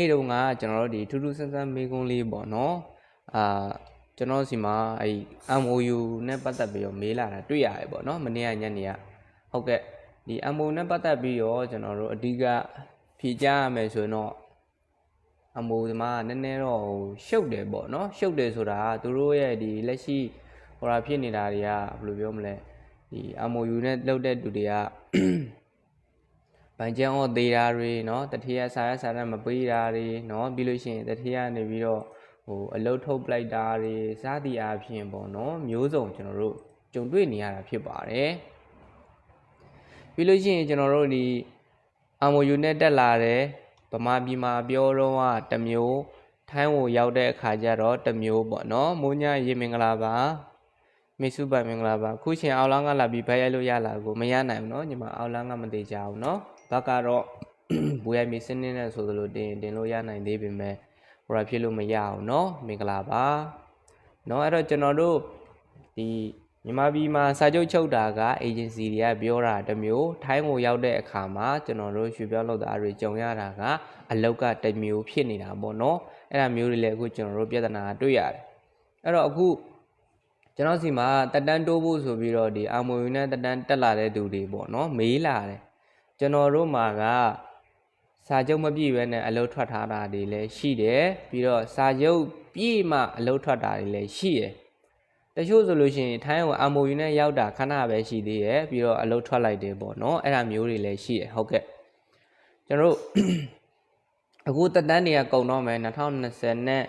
နေ့တုန်းကကျွန်တော်တို့ဒီထူးထူးဆန်းဆန်းမေးခွန်းလေးပေါ့နော်အာကျွန်တော်စီမှာအဲ MOU နဲ့ပတ်သက်ပြီးတော့မေးလာတာတွေ့ရတယ်ပေါ့နော်မနေ့ကညနေကဟုတ်ကဲ့ဒီ MOU နဲ့ပတ်သက်ပြီးတော့ကျွန်တော်တို့အဓိကဖြေကြားရမယ်ဆိုရင်တော့ MOU ဒီမှာနည်းနည်းတော့ဟိုရှုပ်တယ်ပေါ့နော်ရှုပ်တယ်ဆိုတာကသူတို့ရဲ့ဒီလက်ရှိဟိုရာဖြစ်နေတာတွေကဘယ်လိုပြောမလဲဒီ MOU နဲ့လုပ်တဲ့သူတွေက ဗန်ကျန်အောင်သေးတာတွေเนาะတတိယဆာရဆာရမပေးတာတွေเนาะပြီးလို့ရှိရင်တတိယနေပြီးတော့ဟိုအလုတ်ထုတ်ပလိုက်တာတွေစသည်အားဖြင့်ပေါ့เนาะမျိုးစုံကျွန်တော်တို့ကြုံတွေ့နေရတာဖြစ်ပါတယ်ပြီးလို့ရှိရင်ကျွန်တော်တို့ဒီ MOU နဲ့တက်လာတယ်ဗမာပြည်မှာပြောတော့ကတစ်မျိုးထိုင်းကိုရောက်တဲ့အခါကျတော့တစ်မျိုးပေါ့เนาะမိုးညရေမင်္ဂလာပါမေစုပိုင်မင်္ဂလာပါခုချိန်အောင်လောင်းကလာပြီးဖက်ရိုက်လို့ရလာကိုမရနိုင်ဘူးเนาะညီမအောင်လောင်းကမသေးကြဘူးเนาะ ဘက်ကတော့ ဘူရမီစနစ်နဲ့ဆိုသလိုတင်တင်လို့ရနိုင်သေးပေမဲ့ဟိုရာဖြစ်လို့မရအောင်เนาะမင်္ဂလာပါเนาะအဲ့တော့ကျွန်တော်တို့ဒီမြန်မာပြည်မှာစာချုပ်ချုပ်တာက agency တွေကပြောတာတစ်မျိုးထိုင်းကိုရောက်တဲ့အခါမှာကျွန်တော်တို့ရွှေပြောင်းလုပ်သားတွေကြုံရတာကအလောက်ကတစ်မျိုးဖြစ်နေတာပေါ့เนาะအဲ့ဒါမျိုးတွေလည်းအခုကျွန်တော်တို့ပြဿနာတွေ့ရတယ်အဲ့တော့အခုကျွန်တော်စီမှာတက်တန်းတိုးဖို့ဆိုပြီးတော့ဒီအာမိုယူနဲ့တက်တန်းတက်လာတဲ့သူတွေပေါ့เนาะမေးလာတယ် ကျွန်တော်တို့မှာကစာချုပ်မပြည့်ဘဲနဲ့အလုပ်ထွက်ထားတာတွေလည်းရှိတယ်ပြီးတော့စာချုပ်ပြည့်မှအလုပ်ထွက်တာတွေလည်းရှိတယ်တချို့ဆိုလို့ရှိရင်ထိုင်းကို MOU နဲ့ရောက်တာခဏပဲရှိသေးတယ်ပြီးတော့အလုပ်ထွက်လိုက်တယ်ပေါ့နော်အဲ့ဒါမျိုးတွေလည်းရှိတယ်ဟုတ်ကဲ့ကျွန်တော်တို့ အခုတက်တန်းတွေကကုန်တော့မယ်2020နဲ့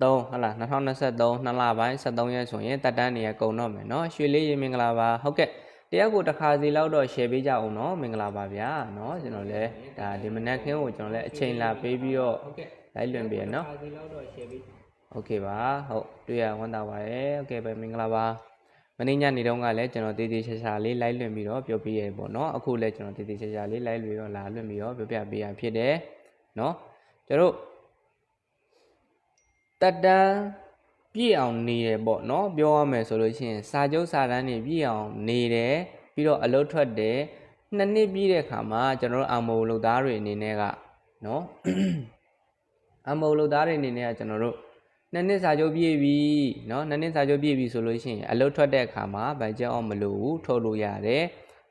3ဟုတ်လား2023နှစ်လပိုင်း73ရက်ဆိုရင်တက်တန်းတွေကကုန်တော့မယ်เนาะရွှေလေးရေမင်္ဂလာပါဟုတ်ကဲ့ တရားကိုတစ်ခါစီလောက်တော့ share ပေးကြအောင်เนาะမင်္ဂလာပါဗျာเนาะကျွန်တော်လည်းဒါဒီမနက်ခင်းကိုကျွန်တော်လည်းအချိန်လာပေးပြီးတော့လိုက်လွင်ပေးရเนาะတစ်ခါစီလောက်တော့ share ပေးโอเคပါဟုတ်တွေ့ရဝမ်းသာပါတယ်โอเคပဲမင်္ဂလာပါမနေ့ညနေတုန်းကလည်းကျွန်တော်တည်တည်ချာချာလေးလိုက်လွင်ပြီးတော့ပြောပြရဲပေါ့เนาะအခုလည်းကျွန်တော်တည်တည်ချာချာလေးလိုက်လွင်တော့လာလွင်ပြီးတော့ပြောပြပေးရဖြစ်တယ်เนาะကျွန်တော်တက်တန်း ပြည့်အောင်နေတယ်ပေါ့เนาะပြောရမယ်ဆိုလို့ရှိရင်စာချုပ်စာတမ်းတွေပြည့်အောင်နေတယ်ပြီးတော့အလုပ်ထွက်တယ်နှစ်နှစ်ပြည့်တဲ့အခါမှာကျွန်တော်တို့အမိုလုပ်သားတွေအနေနဲ့ကเนาะ အမိုလုပ်သားတွေအနေနဲ့ကကျွန်တော်တို့နှစ်နှစ်စာချုပ်ပြည့်ပြီเนาะနှစ်နှစ်စာချုပ်ပြည့်ပြီဆိုလို့ရှိရင်အလုပ်ထွက်တဲ့အခါမှာဘန်ဂျက်အော့မလို့ဘူးထုတ်လို့ရတယ်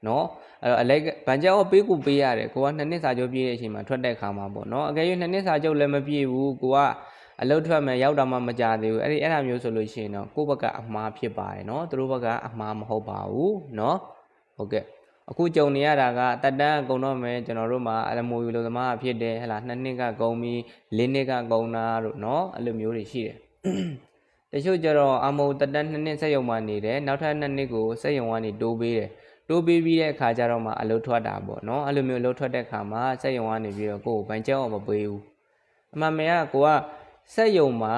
เนาะအဲ့တော့အလိုက်ဘန်ဂျက်အော့ပေးကိုပေးရတယ်ကိုကနှစ်နှစ်စာချုပ်ပြည့်တဲ့အချိန်မှာထွက်တဲ့အခါမှာပေါ့เนาะအကယ်၍နှစ်နှစ်စာချုပ်လည်းမပြည့်ဘူးကိုက အလုတ်ထွက်မယ်ရောက်တာမှမကြသေးဘူးအဲ့ဒီအဲ့ဒါမျိုးဆိုလို့ရှိရင်တော့ကိုယ့်ဘက်ကအမှားဖြစ်ပါတယ်เนาะသူတို့ဘက်ကအမှားမဟုတ်ပါဘူးเนาะဟုတ်ကဲ့အခုကြုံနေရတာကတက်တန်းအကုန်တော့မယ်ကျွန်တော်တို့မှာအလမိုယူလိုသမားဖြစ်တယ်ဟဲ့လားနှစ်နှစ်ကကုန်ပြီးလေးနှစ်ကကုန်တာတို့เนาะအဲ့လိုမျိုးတွေရှိတယ်တချို့ကျတော့အမိုတက်တန်းနှစ်နှစ်စက်ရုံမှာနေတယ်နောက်ထပ်နှစ်နှစ်ကိုစက်ရုံကနေတိုးပေးတယ်တိုးပေးပြီးတဲ့အခါကျတော့မှအလုပ်ထွက်တာပေါ့เนาะအဲ့လိုမျိုးအလုပ်ထွက်တဲ့အခါမှာစက်ရုံကနေပြီးတော့ကိုယ်ကိုဘန်ကျက်အောင်မပေးဘူးအမှန်မှန်ကကိုက စက်ယုံမှာ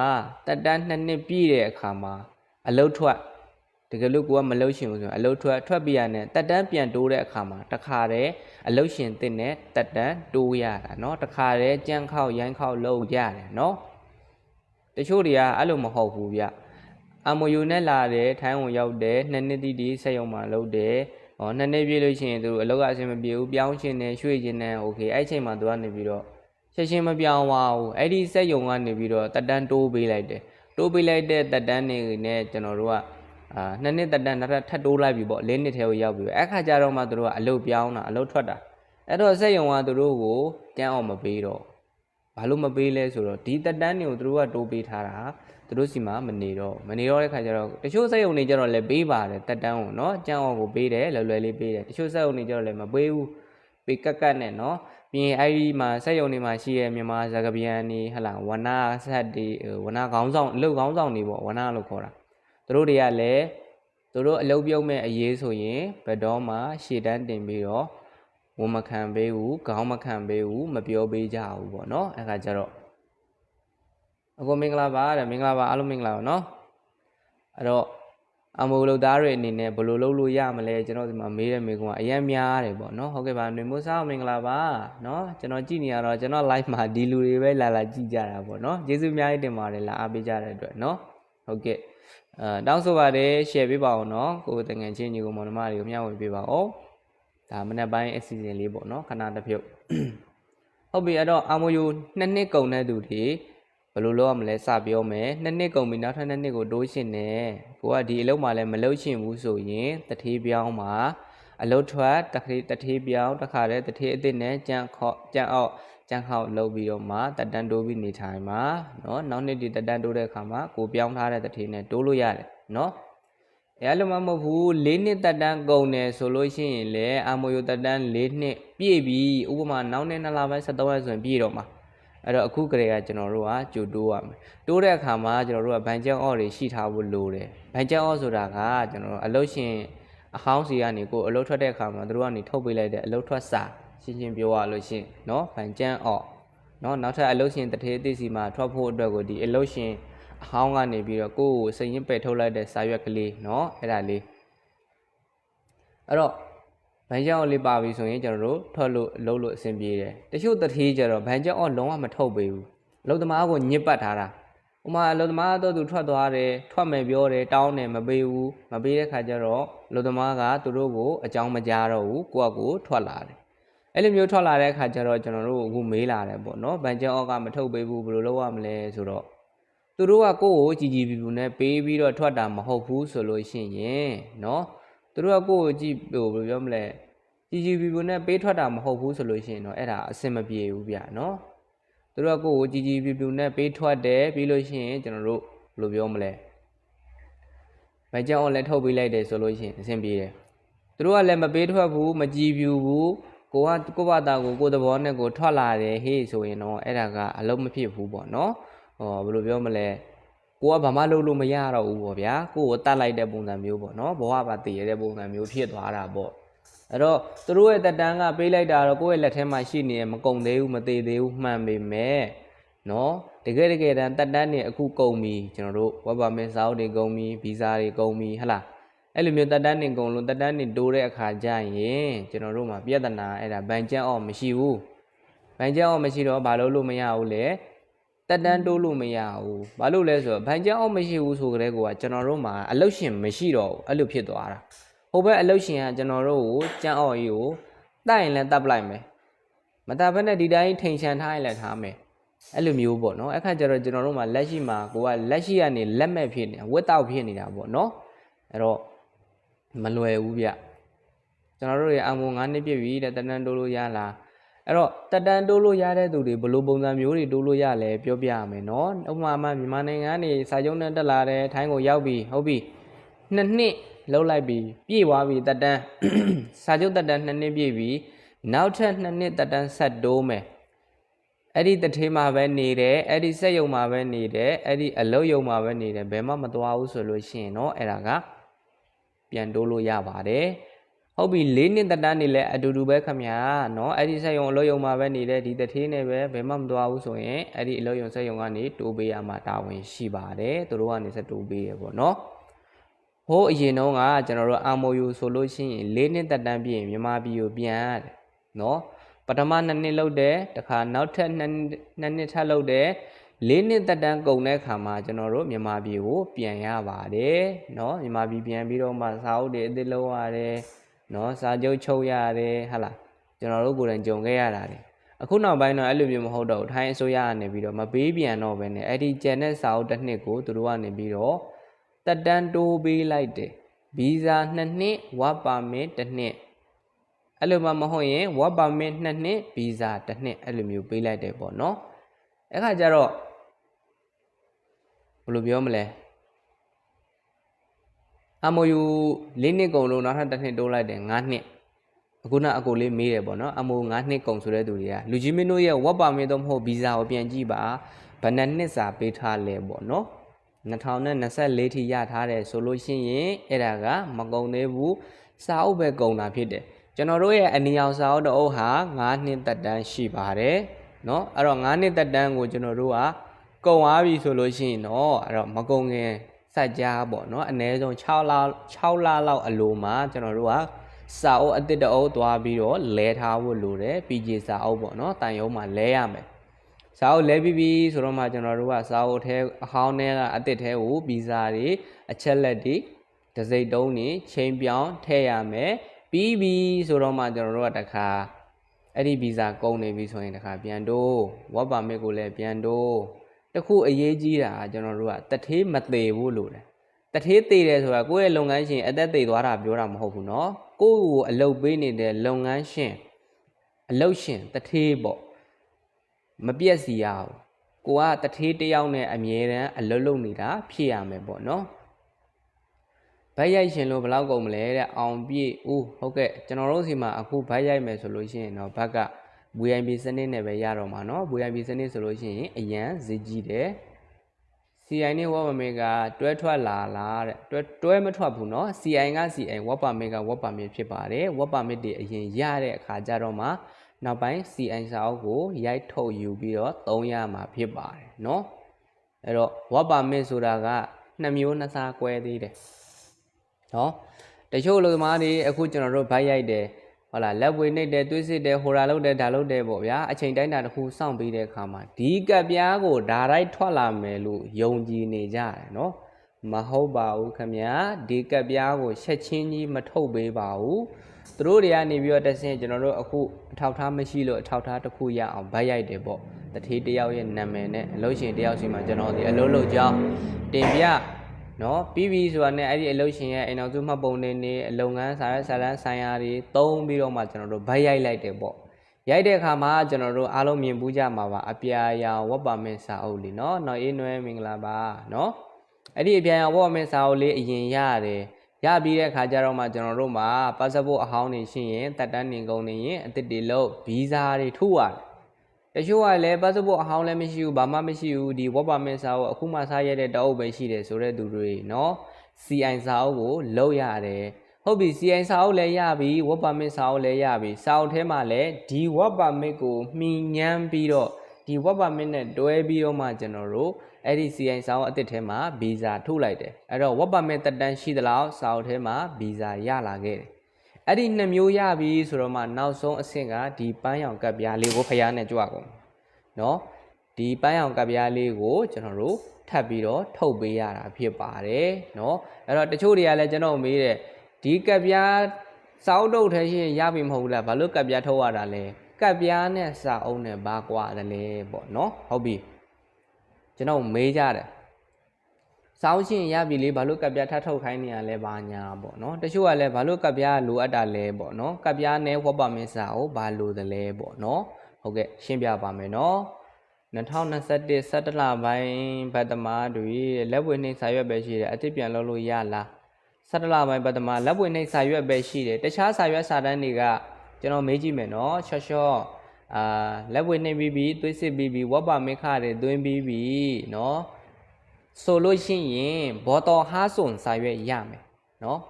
တက်တန်းနှစ်နှစ်ပြည့်တဲ့အခါမှာအလုတ်ထွက်တကယ်လို့ကိုကမလုတ်ရှင်ဘူးဆိုရင်အလုတ်ထွက်ထွက်ပြရနဲ့တက်တန်းပြန်တိုးတဲ့အခါမှာတခါတည်းအလုတ်ရှင်တင်နဲ့တက်တန်းတိုးရတာเนาะတခါတည်းကြမ်းခောက်ရိုင်းခောက်လုပ်ရတယ်เนาะတချို့တွေကအဲ့လိုမဟုတ်ဘူးဗျအမယုနဲ့လာတယ်ထိုင်းဝင်ရောက်တယ်နှစ်နှစ်တိတိစက်ယုံမှာလုပ်တယ်ဟောနှစ်နှစ်ပြည့်လို့ရှိရင်သူအလုတ်ကအဆင်မပြေဘူးပြောင်းရှင်တယ်ရွှေ့ရှင်တယ်โอเคအဲ့ချိန်မှာသူကနေပြီးတော့ ချက်ချင်းမပြောင်းပါဘူးအဲ့ဒီစက်ယုံကနေပြီးတော့တက်တန်းတိုးပေးလိုက်တယ်တိုးပေးလိုက်တဲ့တက်တန်းတွေနဲ့ကျွန်တော်တို့ကအာနှစ်နှစ်တက်တန်းနောက်ထပ်ထပ်တိုးလိုက်ပြီပေါ့လေးနှစ်ထဲကိုရောက်ပြီအဲ့ခါကျတော့မှသူတို့ကအလုတ်ပြောင်းတာအလုတ်ထွက်တာအဲ့တော့စက်ယုံကသူတို့ကိုကြမ်းအောင်မပေးတော့ဘာလို့မပေးလဲဆိုတော့ဒီတက်တန်းတွေကိုသူတို့ကတိုးပေးထားတာသူတို့စီမှာမနေတော့မနေတော့တဲ့ခါကျတော့တချို့စက်ယုံတွေကျတော့လည်းပေးပါတယ်တက်တန်းကိုနော်ကြမ်းအောင်ကိုပေးတယ်လွယ်လွယ်လေးပေးတယ်တချို့စက်ယုံတွေကျတော့လည်းမပေးဘူးပေးကက်ကက်နဲ့နော် ပြီးရင်အဲ့ဒီမှာစက်ယုံတွေမှာရှိရဲ့မြန်မာဇာကပြန်နေဟလာဝနာဆက်တွေဝနာခေါင်းဆောင်အလုပ်ခေါင်းဆောင်တွေပေါ့ဝနာလို့ခေါ်တာသူတို့တွေကလည်းသူတို့အလုပ်ပြုတ်မဲ့အရေးဆိုရင်ဘယ်တော့မှရှေ့တန်းတင်ပြီးတော့ဝန်မခံပေးဘူးခေါင်းမခံပေးဘူးမပြောပေးကြဘူးပေါ့နော်အဲ့ခါကျတော့အကိုမင်္ဂလာပါတဲ့မင်္ဂလာပါအားလုံးမင်္ဂလာပါနော်အဲ့တော့ အမိုးလုပ်သားတွေအနေနဲ့ဘယ်လိုလုပ်လို့ရမလဲကျွန်တော်ဒီမှာမေးတဲ့မေးခွန်းကအရင်များတယ်ပေါ့နော်ဟုတ်ကဲ့ပါຫນွေမိုးစားမင်္ဂလာပါနော်ကျွန်တော်ကြည့်နေရတော့ကျွန်တော် live မှာဒီလူတွေပဲလာလာကြည့်ကြတာပေါ့နော်ကျေးဇူးအများကြီးတင်ပါတယ်လာအားပေးကြတဲ့အတွက်နော်ဟုတ်ကဲ့အဲတောင်းဆိုပါတယ် share ပေးပါအောင်နော်ကိုယ်တငယ်ချင်းညီကိုမောင်နှမတွေကိုမျှဝေပေးပါအောင်ဒါမနေ့ပိုင်းအစီအစဉ်လေးပေါ့နော်ခဏတစ်ဖြုတ်ဟုတ်ပြီအဲ့တော့ MOU နှစ်နှစ်ကုန်တဲ့သူတွေဘ ယ်လိုလုပ်ရမလဲစပြောမယ်နှစ်နှစ်ကုန်ပြီနောက်ထပ်နှစ်နှစ်ကိုတိုးရှင်တယ်ကိုကဒီအလုပ်မှလည်းမလုပ်ရှင်ဘူးဆိုရင်တထေးပြောင်းမှာအလုပ်ထွက်တထေးတထေးပြောင်းတခါတည်းတထေးအစ်စ်နဲ့ကြံခေါ့ကြံအောက်ကြံခေါက်လုပ်ပြီးတော့မှတက်တန်းတိုးပြီးနေထိုင်မှာเนาะနောက်နှစ်ဒီတက်တန်းတိုးတဲ့အခါမှာကိုပြောင်းထားတဲ့တထေးနဲ့တိုးလို့ရတယ်เนาะ အဲလိုမှမဟုတ်ဘူး၄နှစ်တက်တန်းကုန်တယ်ဆိုလို့ရှိရင်လေအမိုယိုတက်တန်း၄နှစ်ပြည့်ပြီဥပမာနောက်နှစ်နှစ်လပိုင်း73ရက်ဆိုရင်ပြည့်တော့မှာ အဲ့တော့အခုကလေးကကျွန်တော်တို့ကကြိုတိုးရမယ်တိုးတဲ့အခါမှာကျွန်တော်တို့ကဘန်ကျန်အော့တွေရှိထားဖို့လိုတယ်ဘန်ကျန်အော့ဆိုတာကကျွန်တော်တို့အလုတ်ရှင်အဟောင်းစီကနေကိုအလုတ်ထွက်တဲ့အခါမှာတို့ကနေထုတ်ပေးလိုက်တဲ့အလုတ်ထွက်စာရှင်းရှင်းပြောရလို့ရှရင်เนาะဘန်ကျန်အော့เนาะနောက်ထပ်အလုတ်ရှင်တထေးအသိစီမှာထွက်ဖို့အတွက်ကိုဒီအလုတ်ရှင်အဟောင်းကနေပြီးတော့ကိုယ့်ကိုစိတ်ရင်းပယ်ထုတ်လိုက်တဲ့စာရွက်ကလေးเนาะအဲ့ဒါလေးအဲ့တော့ ဘန်ကြောင်လေးပါပြီဆိုရင်ကျွန်တော်တို့ထွက်လို့လှုပ်လို့အဆင်ပြေတယ်တချို့တတိကျတော့ဘန်ကြောင်အောင်လုံးဝမထုတ်ပေးဘူးအလုသမားကိုညစ်ပတ်ထားတာဥမာအလုသမားတော့သူထွက်သွားတယ်ထွက်မယ်ပြောတယ်တောင်းတယ်မပေးဘူးမပေးတဲ့ခါကျတော့အလုသမားကသူတို့ကိုအကြောင်းမကြားတော့ဘူးကိုယ့်အကိုထွက်လာတယ်အဲ့လိုမျိုးထွက်လာတဲ့အခါကျတော့ကျွန်တော်တို့အခုမေးလာတယ်ပေါ့နော်ဘန်ကြောင်အောက်ကမထုတ်ပေးဘူးဘယ်လိုလုပ်ရမလဲဆိုတော့သူတို့ကကိုယ့်ကိုကြည်ကြည်ပြူပြူနဲ့ပေးပြီးတော့ထွက်တာမဟုတ်ဘူးဆိုလို့ရှိရင်နော် သူတို့ကကိုယ့်ကိုကြည့်ဟိုဘယ်လိုပြောမလဲကြီးကြီးပီပီနဲ့ပေးထွက်တာမဟုတ်ဘူးဆိုလို့ရှိရင်တော့အဲ့ဒါအဆင်မပြေဘူးဗျာနော်သူတို့ကကိုယ့်ကိုကြီးကြီးပီပီနဲ့ပေးထွက်တယ်ပြီးလို့ရှိရင်ကျွန်တော်တို့ဘယ်လိုပြောမလဲမကြောက်အောင်လည်းထုတ်ပေးလိုက်တယ်ဆိုလို့ရှိရင်အဆင်ပြေတယ်သူတို့ကလည်းမပေးထွက်ဘူးမကြည်ပြူဘူးကိုကကိုဘာသာကိုကိုသဘောနဲ့ကိုထွက်လာတယ်ဟေးဆိုရင်တော့အဲ့ဒါကအလုံးမဖြစ်ဘူးပေါ့နော်ဟောဘယ်လိုပြောမလဲ ကိုကဘာမှလုပ်လို့မရတော့ဘူးပေါ့ဗျာကိုကိုတတ်လိုက်တဲ့ပုံစံမျိုးပေါ့နော်ဘဝပါတည်ရတဲ့ပုံစံမျိုးဖြစ်သွားတာပေါ့အဲ့တော့သူတို့ရဲ့တက်တန်းကပေးလိုက်တာတော့ကိုယ့်ရဲ့လက်ထဲမှာရှိနေရမကုံသေးဘူးမသေးသေးဘူးမှန်ပေမဲ့နော်တကယ်တကယ်တမ်းတက်တန်းနေအခုကုန်ပြီကျွန်တော်တို့ဝက်ပါမင်းစာအုပ်တွေကုန်ပြီဗီဇာတွေကုန်ပြီဟဟလားအဲ့လိုမျိုးတက်တန်းနေကုန်လို့တက်တန်းနေတိုးတဲ့အခါကျရင်ကျွန်တော်တို့မှာပြဿနာအဲ့ဒါဘန်ကျန်အော့မရှိဘူးဘန်ကျန်အော့မရှိတော့ဘာလို့လို့မရဘူးလေ တက်တန်းတိုးလို့မရဘူး။ဘာလို့လဲဆိုတော့ဘန်ကျန်းအောင်မရှိဘူးဆိုကြတဲ့ကောကကျွန်တော်တို့မှာအလုတ်ရှင်မရှိတော့ဘူးအဲ့လိုဖြစ်သွားတာ။ဟိုဘက်အလုတ်ရှင်ကကျွန်တော်တို့ကိုကျန်းအောင်ကြီးကိုတိုက်ရင်လည်းတပ်ပလိုက်မယ်။မတပ်ဘဲနဲ့ဒီတိုင်းထိန်ချန်ထားရင်လည်းထားမယ်။အဲ့လိုမျိုးပေါ့နော်။အခါကျတော့ကျွန်တော်တို့မှာလက်ရှိမှာကိုကလက်ရှိကနေလက်မဲ့ဖြစ်နေတာဝက်တောက်ဖြစ်နေတာပေါ့နော်။အဲ့တော့မလွယ်ဘူးဗျ။ကျွန်တော်တို့ရဲ့အမုံ9နှစ်ပြည့်ပြီတဲ့တန်းတန်းတိုးလို့ရလား။ အဲ့တော့တက်တန်းတိုးလို့ရတဲ့သူတွေဘယ်လိုပုံစံမျိုးတွေတိုးလို့ရလဲပြောပြရမယ်နော်ဥပမာမှမြန်မာနိုင်ငံကနေစာချုပ်နဲ့တက်လာတယ်ထိုင်းကိုရောက်ပြီဟုတ်ပြီနှစ်နှစ်လောက်လိုက်ပြီပြည့်သွားပြီတက်တန်းစာချုပ်တက်တန်းနှစ်နှစ်ပြည့်ပြီနောက်ထပ်နှစ်နှစ်တက်တန်းဆက်တိုးမယ်အဲ့ဒီတထေးမှာပဲနေတယ်အဲ့ဒီစက်ယုံမှာပဲနေတယ်အဲ့ဒီအလုတ်ယုံမှာပဲနေတယ်ဘယ်မှမသွားဘူးဆိုလို့ရှိရင်တော့အဲ့ဒါကပြန်တိုးလို့ရပါတယ် ဟုတ်ပြီ၄နှစ်တက်တန်းနေလဲအတူတူပဲခမညာနော်အဲ့ဒီဆက်ယုံအလုပ်ယုံမှာပဲနေတဲ့ဒီတထေးနဲ့ပဲဘယ်မှမသွားဘူးဆိုရင်အဲ့ဒီအလုပ်ယုံဆက်ယုံကနေတိုးပေးရမှာတာဝန်ရှိပါတယ်သူတို့ကနေဆက်တိုးပေးရပေါ့နော်ဟိုးအရင်တုန်းကကျွန်တော်တို့ MOU ဆိုလို့ရှိရင်၄နှစ်တက်တန်းပြီးရင်မြန်မာပြည်ကိုပြန်ရတယ်နော်ပထမ2နှစ်လောက်တယ်တခါနောက်ထပ်2နှစ်ထပ်လောက်တယ်၄နှစ်တက်တန်းကုန်တဲ့အခါမှာကျွန်တော်တို့မြန်မာပြည်ကိုပြန်ရပါတယ်နော်မြန်မာပြည်ပြန်ပြီးတော့မှစာအုပ်တွေအသစ်လုပ်ရတယ် နော်စာချုပ်ချုပ်ရတယ်ဟာလားကျွန်တော်တို့ကိုယ်တိုင်ကြုံခဲ့ရတာလေအခုနောက်ပိုင်းတော့အဲ့လိုမျိုးမဟုတ်တော့ဘူးထိုင်းအစိုးရကနေပြီးတော့မပေးပြန်တော့ဘဲနဲ့အဲ့ဒီကျန်တဲ့စာအုပ်တစ်နှစ်ကိုသူတို့ကနေပြီးတော့တက်တန်းတိုးပေးလိုက်တယ်ဗီဇာ2နှစ်ဝါပါမစ်1နှစ်အဲ့လိုမှမဟုတ်ရင်ဝါပါမစ်2နှစ်ဗီဇာ1နှစ်အဲ့လိုမျိုးပေးလိုက်တယ်ပေါ့နော်အဲ့ခါကျတော့ဘယ်လိုပြောမလဲ အမိုယူ၄နှစ်ကုန်လို့နောက်ထပ်တစ်နှစ်တိုးလိုက်တယ်၅နှစ်အခုနအကိုလေးမေးတယ်ပေါ့နော်အမို၅နှစ်ကုန်ဆိုတဲ့သူတွေကလူကြီးမင်းတို့ရဲ့ဝက်ပါမစ်တော့မဟုတ်ဗီဇာကိုပြန်ကြည့်ပါဘယ်နှစ်နှစ်စာပေးထားလဲပေါ့နော်2024ထိရထားတယ်ဆိုလို့ရှိရင်အဲ့ဒါကမကုန်သေးဘူးစာအုပ်ပဲကုန်တာဖြစ်တယ်ကျွန်တော်တို့ရဲ့အနီအောင်စာအုပ်တအုပ်ဟာ9နှစ်သက်တမ်းရှိပါတယ်เนาะအဲ့တော့9နှစ်သက်တမ်းကိုကျွန်တော်တို့ကကုန်သွားပြီဆိုလို့ရှိရင်တော့အဲ့တော့မကုန်ခင် စัจ जा ပေါ့เนาะအနည်းဆုံး6လ6လလောက်အလိုမှာကျွန်တော်တို့ကစာအုပ်အတစ်တအုပ်သွားပြီးတော့လဲထားဖို့လိုတယ် PG စာအုပ်ပေါ့เนาะတန်ရုံးမှာလဲရမယ်စာအုပ်လဲပြီးပြီဆိုတော့မှကျွန်တော်တို့ကစာအုပ်ထဲအဟောင်းထဲကအတစ်ထဲကိုဗီဇာတွေအချက်လက်တွေဒစိတ်တုံးတွေချိန်ပြောင်းထည့်ရမယ်ပြီးပြီဆိုတော့မှကျွန်တော်တို့ကတခါ အဲ့ဒီဗီဇာကုန်နေပြီဆိုရင်တခါပြန်တိုးဝက်ပါမစ်ကိုလည်းပြန်တိုး တခုအရေးကြီးတာကကျွန်တော်တို့ကတထေးမသေးဘူးလို့တယ်တထေးသေးတယ်ဆိုတာကိုယ့်ရဲ့လုပ်ငန်းရှင်အသက်သေးသွားတာပြောတာမဟုတ်ဘူးเนาะကိုယ့်ကိုအလုပ်ပေးနေတဲ့လုပ်ငန်းရှင်အလုပ်ရှင်တထေးပေါ့မပြက်စီရဘူးကိုကတထေးတစ်ယောက်နဲ့အမြဲတမ်းအလုပ်လုပ်နေတာဖြစ်ရမယ်ပေါ့เนาะ ဘိုက်ရိုက်ရှင်လို့ဘယ်လောက်ကုန်မလဲတဲ့အောင်ပြည့်ဦးဟုတ်ကဲ့ကျွန်တော်တို့စီမှာအခုဘိုက်ရိုက်မယ်ဆိုလို့ရှိရင်တော့ဘက်က VIP စနစ်နဲ့ပဲရတော့မှာเนาะ VIP စနစ်ဆိုလို့ရှိရင်အရန်ဈေးကြီးတယ် CI နဲ့ Web Permit ကတွဲထွက်လာလားတဲ့တွဲတွဲမထွက်ဘူးเนาะ CI က CI Web Permit က Web Permit ဖြစ်ပါတယ် Web Permit တွေအရင်ရတဲ့အခါကျတော့မှနောက်ပိုင်း CI စာအုပ်ကိုရိုက်ထုတ်ယူပြီးတော့သုံးရမှာဖြစ်ပါတယ်เนาะအဲ့တော့ Web Permit ဆိုတာကနှစ်မျိုးနှစ်စားကွဲသေးတယ် နော်တချို့လူသမားတွေအခုကျွန်တော်တို့ဗိုက်ရိုက်တယ် ဟုတ်လားလက်ဝေနှိပ်တယ်သွေးစစ်တယ်ဟိုရာလုပ်တယ်ဒါလုပ်တယ်ပေါ့ဗျာအချိန်တိုင်းတာတစ်ခုစောင့်ပြီးတဲ့အခါမှာဒီကပ်ပြားကိုဒါရိုက်ထွက်လာမယ်လို့ယုံကြည်နေကြတယ်နော်မဟုတ်ပါဘူးခင်ဗျာဒီကပ်ပြားကိုချက်ချင်းကြီးမထုတ်ပေးပါဘူးသူတို့တွေကနေပြီးတော့တဆင်ကျွန်တော်တို့အခုအထောက်ထားမရှိလို့အထောက်ထားတစ်ခုရအောင်ဗိုက်ရိုက်တယ်ပေါ့တထေးတယောက်ရဲ့နာမည်နဲ့အလို့ရှင်တယောက်စီမှာကျွန်တော်ဒီအလို့လို့ကြောင်းတင်ပြ နော်ပြီးပြီဆိုတာနဲ့အဲ့ဒီအလုပ်ရှင်ရဲ့အိမ်တော်စုမှတ်ပုံတွေနေအလုပ်ငန်းစာရွက်စာတမ်းဆိုင်ရာတွေတုံးပြီးတော့မှကျွန်တော်တို့ဗိုက်ရိုက်လိုက်တယ်ပေါ့ရိုက်တဲ့အခါမှာကျွန်တော်တို့အားလုံးမြင်ပူးကြမှာပါအပြာရောင်ဝတ်ပါမင်းစာအုပ်လေးနော်နော်အေးနွဲမင်္ဂလာပါနော်အဲ့ဒီအပြာရောင်ဝတ်ပါမင်းစာအုပ်လေးအရင်ရတယ်ရပြီးတဲ့အခါကျတော့မှကျွန်တော်တို့မှာ passport အဟောင်းနေရှိရင်တက်တန်းနေကုန်နေရင်အစ်စ်တွေလို့ဗီဇာတွေထုတ်ရတယ် တချို့ကလည်း passport အဟောင်းလည်းမရှိဘူးဘာမှမရှိဘူးဒီ work permit စာအုပ်အခုမှစရတဲ့တအုပ်ပဲရှိတယ်ဆိုတဲ့သူတွေနော် CI စာအုပ်ကိုလောက်ရတယ်ဟုတ်ပြီ CI စာအုပ်လည်းရပြီ work permit စာအုပ်လည်းရပြီစာအုပ်ထဲမှာလည်းဒီ work permit ကိုမှီညမ်းပြီးတော့ဒီ work permit နဲ့တွဲပြီးတော့မှကျွန်တော်တို့အဲ့ဒီ CI စာအုပ်အသစ်ထဲမှာ visa ထုတ်လိုက်တယ်အဲ့တော့ work permit တက်တန်းရှိသလောက်စာအုပ်ထဲမှာ visa ရလာခဲ့တယ် အဲ့ဒီနှစ်မျိုးရပြီဆိုတော့မှနောက်ဆုံးအဆင့်ကဒီပန်းရောင်ကပ်ပြားလေးကိုဖျားနဲ့ကြွကုန်เนาะဒီပန်းရောင်ကပ်ပြားလေးကိုကျွန်တော်တို့ထပ်ပြီးတော့ထုတ်ပေးရတာဖြစ်ပါတယ်เนาะအဲ့တော့တချို့တွေကလည်းကျွန်တော်မေးတယ်ဒီကပ်ပြားစောက်တုတ်ထဲရှင်ရပြီမဟုတ်ဘူးလားဘာလို့ကပ်ပြားထုတ်ရတာလဲကပ်ပြားနဲ့စာအုပ်နဲ့ဘာကွာတယ်လဲပေါ့เนาะဟုတ်ပြီကျွန်တော်မေးကြတယ် စောင်းရှင်ရပြီလေဘာလို့ကပ်ပြားထပ်ထုတ်ခိုင်းနေရလဲဘာညာပေါ့နော်တချို့ကလည်းဘာလို့ကပ်ပြားလိုအပ်တာလဲပေါ့နော်ကပ်ပြားနဲ့ဝက်ပါမင်းစာကိုဘာလိုသလဲပေါ့နော်ဟုတ်ကဲ့ရှင်းပြပါမယ်နော်2021 17လပိုင်းဗတ်သမားတွေလက်ဝဲနှိပ်စာရွက်ပဲရှိတယ်အစ်စ်ပြန်လုပ်လို့ရလား17လပိုင်းဗတ်သမားလက်ဝဲနှိပ်စာရွက်ပဲရှိတယ်တခြားစာရွက်စာတမ်းတွေကကျွန်တော်မေးကြည့်မယ်နော်ချော့ချော့အာလက်ဝဲနှိပ်ပြီးပြီးသွေးစစ်ပြီးပြီးဝက်ပါမင်းခတွေသွင်းပြီးပြီးနော် ဆိုလို့ရှိရင်ဘောတော်ဟားဆိုစာရွက်ရမယ်နော်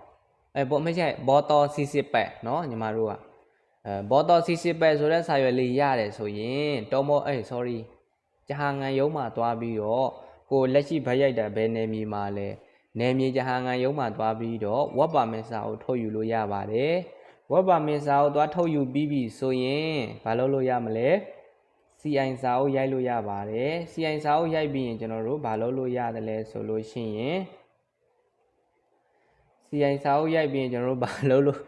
အဲဘောမရှိဘောတော်စီစစ်ပဲနော်ညီမတို့ကအဲဘောတော်စီစစ်ပဲဆိုတဲ့စာရွက်လေးရတယ်ဆိုရင်တော်မောအေး sorry ဂျဟာငံရုံးမှာသွားပြီးတော့ကိုလက်ရှိဗတ်ရိုက်တာဘယ်နယ်မြေမှာလဲနယ်မြေဂျဟာငံရုံးမှာသွားပြီးတော့ဝတ်ပါမင်စာကိုထုတ်ယူလို့ရပါတယ်ဝတ်ပါမင်စာကိုသွားထုတ်ယူပြီးပြီဆိုရင်မလုပ်လို့ရမလဲ CI စာအုပ်ရိုက်လို့ရပါတယ် CI စာအုပ်ရိုက်ပြီးရင်ကျွန်တော်တို့ဘာလုပ်လို့ရတယ်လဲဆိုလို့ရှိရင် CI စာအုပ်ရိုက်ပြီးရင်ကျွန်တော်တို့ဘာလုပ်လို့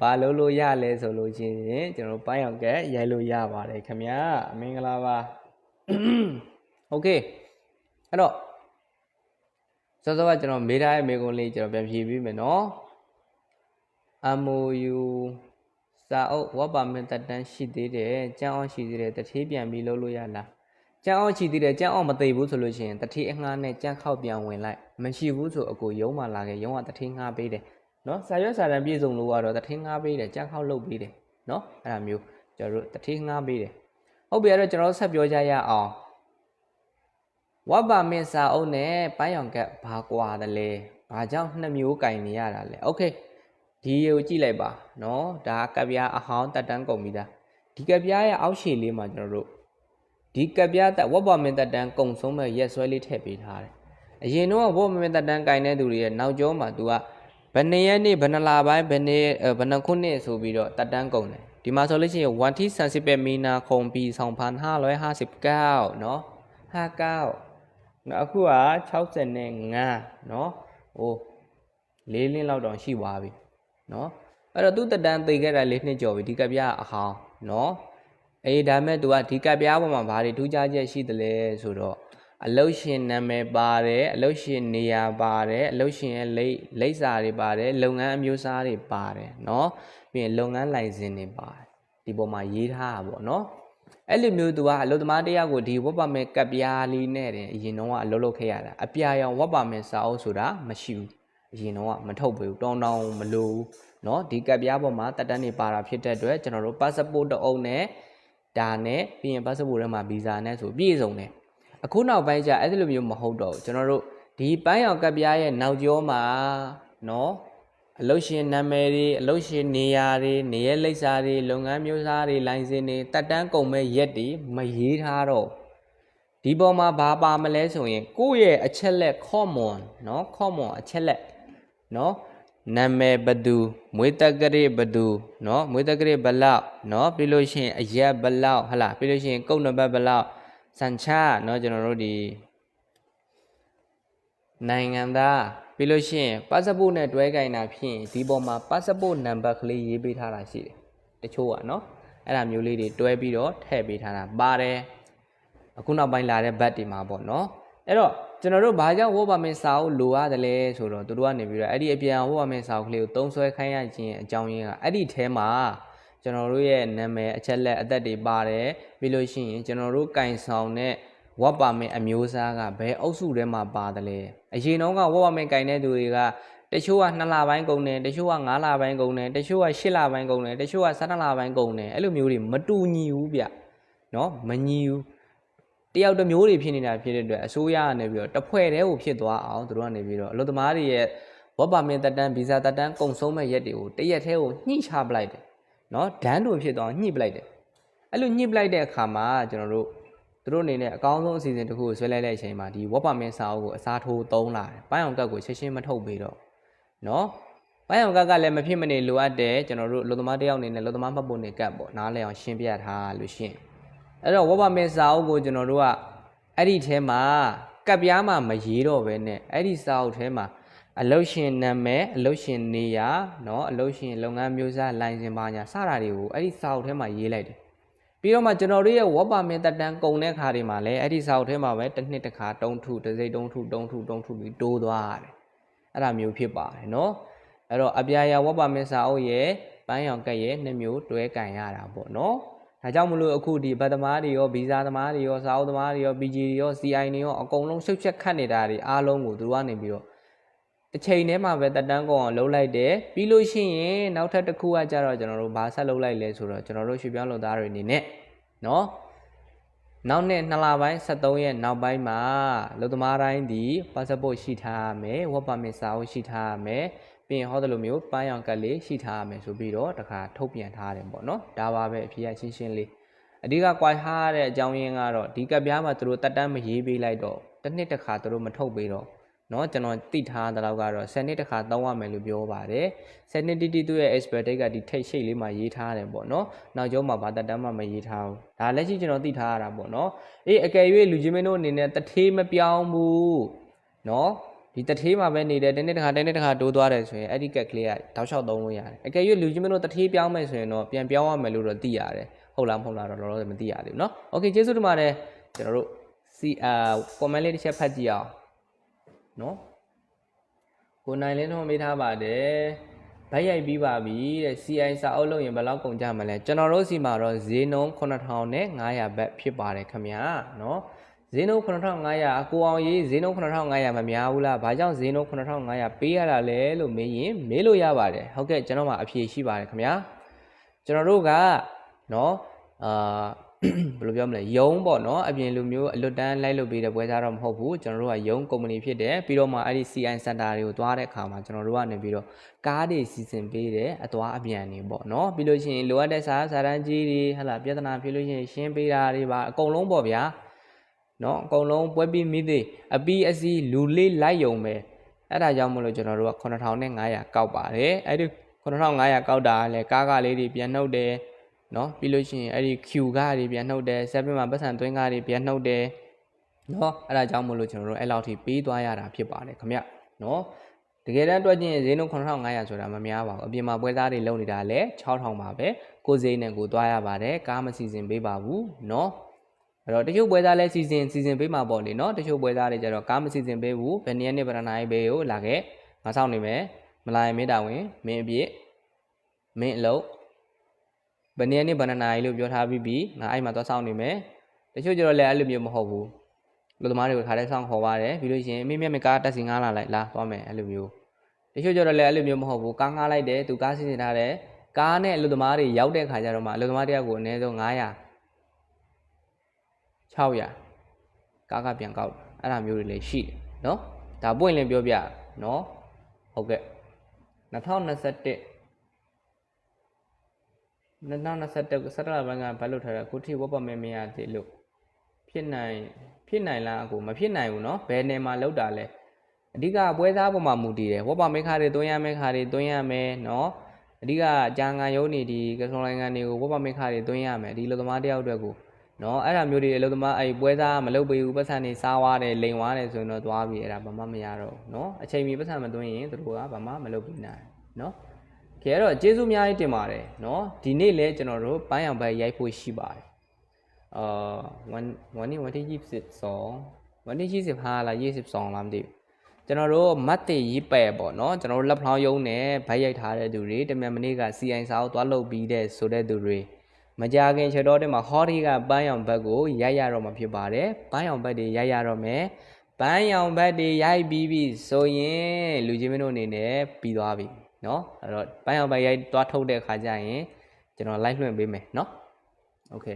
ဘာလုပ်လို့ရလဲဆိုလို့ရှိရင်ကျွန်တော်တို့ပိုင်းအောင်ကဲရိုက်လို့ရပါတယ်ခင်ဗျာမင်္ဂလာပါโอเคအဲ့တော့စောစောကကျွန်တော်မေးထားတဲ့မေးခွန်းလေးကျွန်တော်ပြန်ဖြေပြီးမယ်နော် MOU စာအုပ်ဝတ်ပါမင်တက်တန်းရှိသေးတယ်ကြမ်းအောင်ရှိသေးတယ်တထေးပြန်ပြီးလုပ်လို့ရလားကြမ်းအောင်ရှိသေးတယ်ကြမ်းအောင်မသိဘူးဆိုလို့ရှိရင်တထေးအငှားနဲ့ကြမ်းခောက်ပြန်ဝင်လိုက်မရှိဘူးဆိုအကိုရုံးမှလာခဲ့ရုံးကတထေးငှားပေးတယ်နော်စာရွက်စာတမ်းပြည့်စုံလို့ကတော့တထေးငှားပေးတယ်ကြမ်းခောက်လုပ်ပေးတယ်နော်အဲ့ဒါမျိုးကျွန်တော်တို့တထေးငှားပေးတယ်ဟုတ်ပြီအဲ့တော့ကျွန်တော်တို့ဆက်ပြောကြရအောင်ဝတ်ပါမင်စာအုပ်နဲ့ပိုင်းရောင်ကက်ဘာကွာတယ်လဲဘာကြောင့်နှစ်မျိုးကင်နေရတာလဲโอเค ဒီကိုကြည့်လိုက်ပါเนาะဒါကပ်ပြားအဟောင်းတက်တန်းကုန်ပြီသားဒီကပ်ပြားရဲ့အောက်ရှည်လေးမှာကျွန်တော်တို့ဒီကပ်ပြားတက်ဝက်ပါမင်တက်တန်းကုံဆုံးမဲ့ရက်ဆွဲလေးထည့်ပေးထားတယ်အရင်တော့ဝက်ပါမင်တက်တန်းကင်တဲ့သူတွေရဲ့နောက်ကျောမှာ तू ကဘယ်နှစ်ရက်နေ့ဘယ်နှလပိုင်းဘယ်နှစ်ဘယ်နှခုနှစ်ဆိုပြီးတော့တက်တန်းကုန်တယ်ဒီမှာဆိုလို့ရှိရင်1 t 30မီနာခုံပြီး2559เนาะ59နော်အခုက65เนาะဟိုလေးလင်းလောက်တောင်ရှိသွားပြီ နော်အဲ့တော့သူတက်တန်းသိခဲ့တာလေးနှစ်ကျော်ပြီဒီကပြားအဟောင်းနော် အေးဒါမဲ့ तू ကဒီကပ်ပြားပေါ်မှာဘာတွေထူးခြားချက်ရှိသလဲဆိုတော့အလုတ်ရှင်နာမည်ပါတယ်အလုတ်ရှင်နေရာပါတယ်အလုတ်ရှင်ရဲ့လိပ်လိပ်စာတွေပါတယ်လုပ်ငန်းအမျိုးအစားတွေပါတယ်เนาะပြီးရင်လုပ်ငန်းလိုင်စင်တွေပါတယ်ဒီပေါ်မှာရေးထားတာပေါ့เนาะအဲ့လိုမျိုး तू ကအလုတ်သမားတယောက်ကိုဒီဝတ်ပါမဲ့ကပ်ပြားလေးနဲ့တင်အရင်တော့ကအလုပ်လုပ်ခဲ့ရတာအပြာရောင်ဝတ်ပါမဲ့စာအုပ်ဆိုတာမရှိဘူး အရင်တော့ကမထုတ်ပေးဘူးတောင်းတောင်းမလို့ဘူးเนาะဒီကပ်ပြားပေါ်မှာတက်တန်းနေပါတာဖြစ်တဲ့အတွက်ကျွန်တော်တို့ passport တစ်အုပ်နဲ့ဒါနဲ့ပြီးရင် passport ထဲမှာ visa နဲ့ဆိုပြည့်စုံတယ်အခုနောက်ပိုင်းကျအဲ့ဒီလိုမျိုးမဟုတ်တော့ဘူးကျွန်တော်တို့ဒီပန်းရောင်ကပ်ပြားရဲ့နောက်ကျောမှာเนาะအလုတ်ရှင်နာမည်တွေအလုတ်ရှင်နေရာတွေနေရဲလိပ်စာတွေလုပ်ငန်းမျိုးစားတွေလိုင်စင်တွေတက်တန်းကုန်မဲ့ရက်တွေမရေးထားတော့ဒီပေါ်မှာဘာပါမလဲဆိုရင်ကိုယ့်ရဲ့အချက်လက် common เนาะ common အချက်လက် နော်နာမည်ဘသူမွေတက်ကရေဘသူနော်မွေတက်ကရေဘလောက်နော်ပြီးလို့ရှိရင်အရက်ဘလောက်ဟလာပြီးလို့ရှိရင်ကုတ်နံပါတ်ဘလောက်စံချနော်ကျွန်တော်တို့ဒီနိုင်ငံသားပြီးလို့ရှိရင်ပတ်စပို့နဲ့တွဲကြင်တာဖြစ်ရင်ဒီပေါ်မှာပတ်စပို့နံပါတ်ကလေးရေးပေးထားတာရှိတယ်တချို့ကနော်အဲ့ဒါမျိုးလေးတွေတွဲပြီးတော့ထည့်ပေးထားတာပါတယ်အခုနောက်ပိုင်းလာတဲ့ဘတ်တွေမှာပေါ့နော်အဲ့တော့ ကျွန်တော်တို့ဘာကြောင့်ဝတ်ပါမင်းစာအုပ်လိုရတယ်လဲဆိုတော့သူတို့ကနေပြီးတော့အဲ့ဒီအပြန်ဝတ်ပါမင်းစာအုပ်ကလေးကိုသုံးဆွဲခိုင်းရခြင်းအကြောင်းရင်းကအဲ့ဒီထဲမှာကျွန်တော်တို့ရဲ့နာမည်အချက်လက်အသက်တွေပါတယ်ပြီးလို့ရှိရင်ကျွန်တော်တို့ကင်ဆောင်တဲ့ဝတ်ပါမင်းအမျိုးအစားကဘယ်အုပ်စုထဲမှာပါတယ်လဲအရင်တော့ကဝတ်ပါမင်းကင်တဲ့သူတွေကတချို့က2လပိုင်းကုန်တယ်တချို့က9လပိုင်းကုန်တယ်တချို့က10လပိုင်းကုန်တယ်တချို့က12လပိုင်းကုန်တယ်အဲ့လိုမျိုးတွေမတူညီဘူးဗျနော်မညီဘူး တယောက်တစ်မျိုးတွေဖြစ်နေတာဖြစ်တဲ့အတွက်အစိုးရကနေပြီးတော့တစ်ဖွဲ့တည်းကိုဖြစ်သွားအောင်သူတို့ကနေပြီးတော့အလုပ်သမားတွေရဲ့ဝက်ပါမင်တက်တန်းဗီဇာတက်တန်းကုန်ဆုံးမဲ့ရက်တွေကိုတရက်တည်းကိုညှိချပလိုက်တယ်နော်ဒန်းတူဖြစ်သွားညှိပလိုက်တယ်အဲ့လိုညှိပလိုက်တဲ့အခါမှာကျွန်တော်တို့သူတို့အနေနဲ့အကောင်းဆုံးအစီအစဉ်တစ်ခုကိုဆွဲလိုက်တဲ့အချိန်မှာဒီဝက်ပါမင်စာအုပ်ကိုအစားထိုးသုံးလာတယ်။ပိုင်းအောင်ကတ်ကိုချက်ချင်းမထုတ်ပေးတော့နော်။ပိုင်းအောင်ကတ်ကလည်းမဖြစ်မနေလိုအပ်တယ်ကျွန်တော်တို့လူသမားတယောက်အနေနဲ့လူသမားမှတ်ပုံနေကတ်ပေါ့နားလည်အောင်ရှင်းပြထားလို့ရှင်း အဲ့တော့ဝက်ပါမင်စာအုပ်ကိုကျွန်တော်တို့ကအဲ့ဒီထဲမှာကပ်ပြားမှမရေးတော့ဘဲနဲ့အဲ့ဒီစာအုပ်ထဲမှာအလုတ်ရှင်နာမည်အလုတ်ရှင်နေရာเนาะအလုတ်ရှင်လုပ်ငန်းမျိုးစားလိုင်စင်ပါညာစတာတွေကိုအဲ့ဒီစာအုပ်ထဲမှာရေးလိုက်တယ်ပြီးတော့မှကျွန်တော်တို့ရဲ့ web permit တက်တန်းကုန်တဲ့ခါတွေမှာလည်းအဲ့ဒီစာအုပ်ထဲမှာပဲတစ်နှစ်တစ်ခါတုံးထုတစ်စိတ်တုံးထုတုံးထုတုံးထုပြီးတိုးသွားရတယ်အဲ့ဒါမျိုးဖြစ်ပါတယ်เนาะအဲ့တော့အပြာရာ web permit စာအုပ်ရဲ့ပန်းရောင်ကက်ရဲ့နှစ်မျိုးတွဲကင်ရတာပေါ့เนาะ ဒါကြောင့်မလို့အခုဒီဗတ်သမားတွေရောဗီဇာသမားတွေရောစာအုပ်သမားတွေရော PG တွေရော CI တွေရောအကုန်လုံးရှုပ်ချက်ခတ်နေတာတွေအားလုံးကိုသူတို့ကနေပြီးတော့တစ်ချိန်တည်းမှာပဲတက်တန်းကုန်အောင်လှုပ်လိုက်တယ်ပြီးလို့ရှိရင်နောက်ထပ်တစ်ခုကကြတော့ကျွန်တော်တို့ဘာဆက်လှုပ်လိုက်လဲဆိုတော့ကျွန်တော်တို့ရွှေပြောင်းလုပ်သားတွေအနေနဲ့နော်နောက်နှစ်2လပိုင်း73ရက်နောက်ပိုင်းမှာလူသမားတိုင်းဒီ passport ရှိထားရမယ် work permit စာအုပ်ရှိထားရမယ် ပြီးရင်ဟောတယ်လို့မျိုးပန်းရောင်ကတ်လေးရှိထားရမယ်ဆိုပြီးတော့တခါထုတ်ပြန်ထားတယ်ပေါ့နော်ဒါပါပဲအဖြစ်အချင်းချင်းလေးအဓိကကွာထားရတဲ့အကြောင်းရင်းကတော့ဒီကပ်ပြားမှာသူတို့တက်တန်းမရေးပေးလိုက်တော့တစ်နှစ်တစ်ခါသူတို့မထုတ်ပေးတော့เนาะကျွန်တော်သိထားတဲ့လောက်ကတော့10နှစ်တစ်ခါတောင်းရမယ်လို့ပြောပါတယ်10နှစ်တိတိသူ့ရဲ့ expert date ကဒီထိတ်ရှိတ်လေးမှာရေးထားတယ်ပေါ့เนาะနောက်ကျောမှာဘာတက်တမ်းမှမရေးထားဘူးဒါလက်ရှိကျွန်တော်သိထားရတာပေါ့เนาะအေးအကယ်၍လူချင်းမင်းတို့အနေနဲ့တထေးမပြောင်းဘူးเนาะ ဒီတထေးမှာပဲနေတယ်တနေ့တစ်ခါတနေ့တစ်ခါတိုးသွားတယ်ဆိုရင်အဲ့ဒီကက်ကလေးကတောက်လျှောက်သုံးလို့ရတယ်အကယ်၍လူချင်းမင်းတို့တထေးပြောင်းမယ်ဆိုရင်တော့ပြန်ပြောင်းရမယ်လို့တော့သိရတယ်ဟုတ်လားမဟုတ်လားတော့လောလောဆယ်မသိရသေးဘူးเนาะโอเคကျေးဇူးတင်ပါတယ်ကျွန်တော်တို့ C အာ comment လေးတစ်ချက်ဖတ်ကြည့်အောင်เนาะကိုနိုင်လင်းတော့မေးထားပါတယ်ဗိုက်ရိုက်ပြီးပါပြီတဲ့ CI စာအုပ်လုပ်ရင်ဘယ်လောက်ကုန်ကြမလဲကျွန်တော်တို့စီမှာတော့ဈေးနှုန်း9000နဲ့900ဘတ်ဖြစ်ပါတယ်ခင်ဗျာเนาะ ဈေးနှုန်း9500အကိုအောင်ရေးဈေးနှုန်း9500မများဘူးလားဘာကြောင့်ဈေးနှုန်း9500ပေးရတာလဲလို့မေးရင်မေးလို့ရပါတယ်ဟုတ်ကဲ့ကျွန်တော်မှာအဖြေရှိပါတယ်ခင်ဗျာကျွန်တော်တို့ကနော်အာဘယ်လိုပြောမလဲယုံပေါ့နော်အပြင်လူမျိုးအလွတ်တန်းလိုက်လုပ်ပေးတဲ့ပွဲစားတော့မဟုတ်ဘူးကျွန်တော်တို့ကယုံကုမ္ပဏီဖြစ်တယ်ပြီးတော့မှအဲ့ဒီ CI Center တွေကိုသွားတဲ့အခါမှာကျွန်တော်တို့ကနေပြီးတော့ကားတွေစီစဉ်ပေးတယ်အသွားအပြန်တွေပေါ့နော်ပြီးလို့ရှိရင်လိုအပ်တဲ့စာစာတန်းကြီးတွေဟလာပြဿနာဖြစ်လို့ရှိရင်ရှင်းပေးတာတွေပါအကုန်လုံးပေါ့ဗျာ နော်အကုန်လုံးပွဲပြီးမိသေးအပီးအစီလူလေးလိုက်ယုံပဲအဲ့ဒါကြောင့်မလို့ကျွန်တော်တို့က9500ကောက်ပါတယ်အဲ့ဒီ9500ကောက်တာလည်းကားကလေးတွေပြန်နှုတ်တယ်နော်ပြီးလို့ရှိရင်အဲ့ဒီ Q ကားတွေပြန်နှုတ်တယ် 7မှာပတ်စံသွင်းကားတွေပြန်နှုတ်တယ်နော်အဲ့ဒါကြောင့်မို့လို့ကျွန်တော်တို့အဲ့လောက်ထိပေးသွားရတာဖြစ်ပါတယ်ခင်ဗျနော် တကယ်တမ်းတွက်ချင်းဈေးနှုန်း9500ဆိုတာမများပါဘူးအပြင်မှာပွဲသားတွေလုံနေတာလည်း6000ပါပဲကိုယ်ဈေးနဲ့ကိုသွားရပါတယ်ကားမစီစဉ်ပေးပါဘူးเนาะ အဲ့တော့တချို့ပွဲသားလဲစီစဉ်စီစဉ်ပေးမှာပေါ့လေနော်တချို့ပွဲသားတွေကျတော့ကားမစီစဉ်ပေးဘူးဘယ်နေရာနဲ့ဗရဏာရေးပေးကိုလာခဲ့ငါဆောင်နေမယ်မလာရင်မင်းတာဝန်မင်းအပြစ်မင်းအလုပ်ဘယ်နေရာနဲ့ဗရဏာရေးလို့ပြောထားပြီးပြီငါအဲ့မှာသွားဆောင်နေမယ်တချို့ကျတော့လဲအဲ့လိုမျိုးမဟုတ်ဘူးလူသမားတွေကခါတဲ့ဆောင်ခေါ်ပါတယ်ပြီးလို့ရှိရင်မိမြက်မကားတက်စီငားလာလိုက်လာသွားမယ်အဲ့လိုမျိုးတချို့ကျတော့လည်းအဲ့လိုမျိုးမဟုတ်ဘူးကားငားလိုက်တယ်သူကားစီစဉ်ထားတယ်ကားနဲ့အလုပ်သမားတွေရောက်တဲ့ခါကျတော့မှအလုပ်သမားတယောက်ကိုအနည်းဆုံး900 600ကားကပြန်ကောက်တယ်အဲ့ဒါမျိုးတွေလည်းရှိတယ်နော်ဒါပွင့်လင်းပြောပြနော်ဟုတ်ကဲ့2021 2021စက်တလဘန်းကဘတ်လို့ထားတာခုထိဝတ်ပါမဲမရသေးလို့ဖြစ်နိုင်ဖြစ်နိုင်လားအကူမဖြစ်နိုင်ဘူးเนาะဘယ်နယ်မှာလောက်တာလဲအဓိကပွဲစားပေါ်မှာမူတည်တယ်ဝတ်ပါမဲခါတွေသွင်းရမဲခါတွေသွင်းရမဲเนาะအဓိကအကြံငံရုံးနေဒီကစုံလိုင်းကန်တွေကိုဝတ်ပါမဲခါတွေသွင်းရမယ်ဒီလူသမားတယောက်အတွက်ကို နော်အဲ့ဒါမျိုးတွေအလုပ်သမားအဲ့ပွဲစားမလုပ်ပေးဘူးပတ်စံနေစားဝါတယ်လိန်ဝါတယ်ဆိုရင်တော့သွားပြီအဲ့ဒါဘာမှမရတော့ဘူးနော်အချိန်မီပတ်စံမသွင်းရင်သူတို့ကဘာမှမလုပ်ပေးနိုင်နော်ကဲအဲ့တော့ကျေးဇူးအများကြီးတင်ပါတယ်နော်ဒီနေ့လဲကျွန်တော်တို့ပန်းရောင်ဘက်ရိုက်ဖို့ရှိပါတယ်အာ1 1 1 2 3 4 1 2 3 4ဟာလာ20 song လားမသိဘူးကျွန်တော်တို့မတ်တေရေးပယ်ပေါ့နော်ကျွန်တော်တို့လက်ဖလောင်းယုံနဲ့ဗိုက်ရိုက်ထားတဲ့သူတွေတမန်မနေ့က CI စာအုပ်သွားလုပ်ပြီးတဲ့ဆိုတဲ့သူတွေ မကြခင်ချက်တော့တဲ့မှာဟောဒီကပန်းရောင်ဘက်ကိုရိုက်ရတော့မှာဖြစ်ပါတယ်ပန်းရောင်ဘက်တွေရိုက်ရတော့မယ်ပန်းရောင်ဘက်တွေရိုက်ပြီးပြီဆိုရင်လူချင်းမင်းတို့အနေနဲ့ပြီးသွားပြီ เนาะအဲ့တော့ပန်းအောင်ပိုင်ရိုက်တွားထုတ်တဲ့အခါကျရင်ကျွန်တော် live လွှင့်ပေးမယ်เนาะโอเค